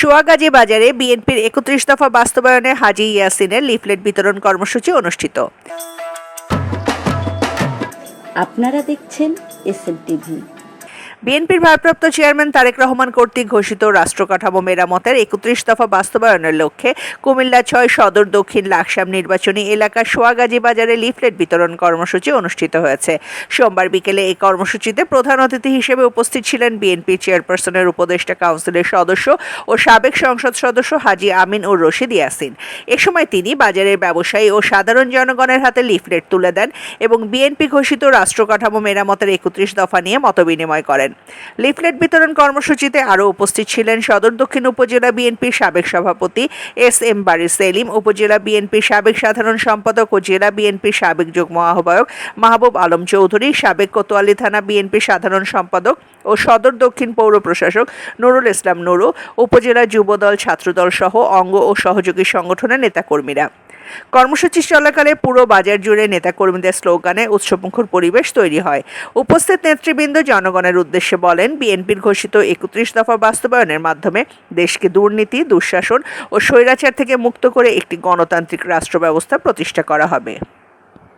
সোয়াগাজী বাজারে বিএনপির একত্রিশ দফা বাস্তবায়নে হাজি ইয়াসিনের লিফলেট বিতরণ কর্মসূচি অনুষ্ঠিত। আপনারা দেখছেন এস এন টিভি। বিএনপির ভারপ্রাপ্ত চেয়ারম্যান তারেক রহমান কর্তৃক ঘোষিত রাষ্ট্র কাঠামো মেরামতের একত্রিশ দফা বাস্তবায়নের লক্ষ্যে কুমিল্লা ছয় সদর, দক্ষিণ লাকসাম নির্বাচনী এলাকার সোয়াগাজী বাজারে লিফলেট বিতরণ কর্মসূচি অনুষ্ঠিত হয়েছে। সোমবার বিকেলে এই কর্মসূচিতে প্রধান অতিথি হিসেবে উপস্থিত ছিলেন বিএনপি চেয়ারপারসনের উপদেষ্টা কাউন্সিলের সদস্য ও সাবেক সংসদ সদস্য হাজি আমিন ও রশিদ ইয়াসিন। এ সময় তিনি বাজারের ব্যবসায়ী ও সাধারণ জনগণের হাতে লিফলেট তুলে দেন এবং বিএনপি ঘোষিত রাষ্ট্র কাঠামো মেরামতের একত্রিশ দফা নিয়ে মতবিনিময় করেন। লিফলেট বিতরণ কর্মসূচিতে আরও উপস্থিত ছিলেন সদর দক্ষিণ উপজেলা বিএনপির সাবেক সভাপতি এস এম বারি সেলিম, উপজেলা বিএনপির সাবেক সাধারণ সম্পাদক ও জেলা বিএনপির সাবেক যুগ্ম আহ্বায়ক মাহবুব আলম চৌধুরী, সাবেক কোতোয়ালি থানা বিএনপির সাধারণ সম্পাদক ও সদর দক্ষিণ পৌর প্রশাসক নুরুল ইসলাম নুরু, উপজেলা যুবদল ছাত্রদল সহ অঙ্গ ও সহযোগী সংগঠনের নেতাকর্মীরা। কর্মসূচি চলাকালে পুরো বাজার জুড়ে নেতাকর্মীদের স্লোগানে উৎসবমুখর পরিবেশ তৈরি হয়। উপস্থিত নেতৃবৃন্দ জনগণের উদ্দেশ্যে বলেন, বিএনপির ঘোষিত একত্রিশ দফা বাস্তবায়নের মাধ্যমে দেশকে দুর্নীতি, দুঃশাসন ও স্বৈরাচার থেকে মুক্ত করে একটি গণতান্ত্রিক রাষ্ট্র ব্যবস্থা প্রতিষ্ঠা করা হবে।